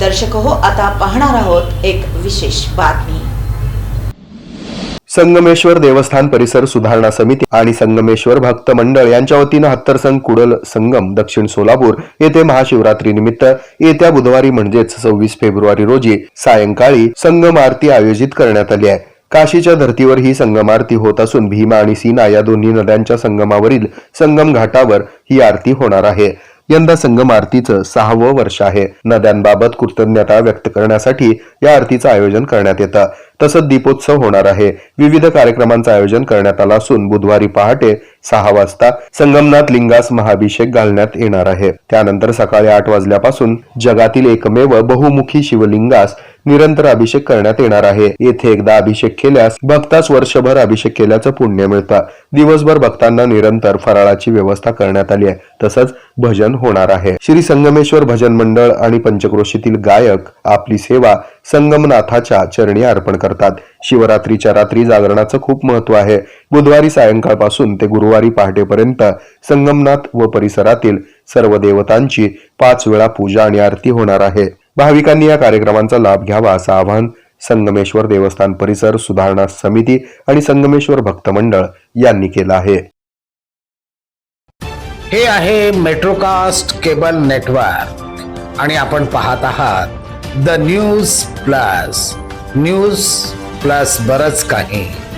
दर्शक हो आता पाहणार आहोत एक विशेष बातमी. संगमेश्वर देवस्थान परिसर सुधारणा समिती आणि संगमेश्वर भक्त मंडळ यांच्या वतीनं हत्तरसंग कुडल संगम दक्षिण सोलापूर येथे महाशिवरात्री निमित्त येत्या बुधवारी म्हणजेच सव्वीस फेब्रुवारी रोजी सायंकाळी संगम आरती आयोजित करण्यात आली आहे. काशीच्या धर्तीवर ही संगम आरती होत असून भीमा आणि सीना या दोन्ही नद्यांच्या संगमावरील संगम घाटावर ही आरती होणार आहे. यंदा संगम आरतीचं सहावं वर्ष आहे. नद्यांबाबत कृतज्ञता व्यक्त करण्यासाठी या आरतीचं आयोजन करण्यात येतं. तसंच दीपोत्सव होणार आहे. विविध कार्यक्रमांचं आयोजन करण्यात आलं असून बुधवारी पहाटे सहा वाजता संगमनाथ लिंगास महाभिषेक घालण्यात येणार आहे. त्यानंतर सकाळी आठ वाजल्यापासून जगातील एकमेव बहुमुखी शिवलिंगास निरंतर अभिषेक करण्यात येणार आहे. येथे एकदा अभिषेक केल्यास भक्तास वर्षभर अभिषेक केल्याचं पुण्य मिळतं. दिवसभर भक्तांना निरंतर फराळाची व्यवस्था करण्यात आली आहे. तसंच भजन होणार आहे. श्री संगमेश्वर भजन मंडळ आणि पंचक्रोशीतील गायक आपली सेवा संगमनाथाच्या चरणी अर्पण करतात. करतात. शिवरात्रीच्या रात्री जागरणाचं खूप महत्त्व आहे. बुधवारी सायंकाळपासून ते गुरुवारी पहाटेपर्यंत संगमनाथ व परिसरातील सर्व देवतांची पाच वेळा पूजा आणि आरती होणार आहे. भाविकांनी या कार्यक्रमांचा लाभ घ्यावा असं आवाहन संगमेश्वर देवस्थान परिसर सुधारणा समिती आणि संगमेश्वर भक्त मंडळ यांनी केलं आहे. हे आहे मेट्रोकास्ट केबल नेटवर्क आणि आपण पाहत आहात the news plus. News plus बरच काही.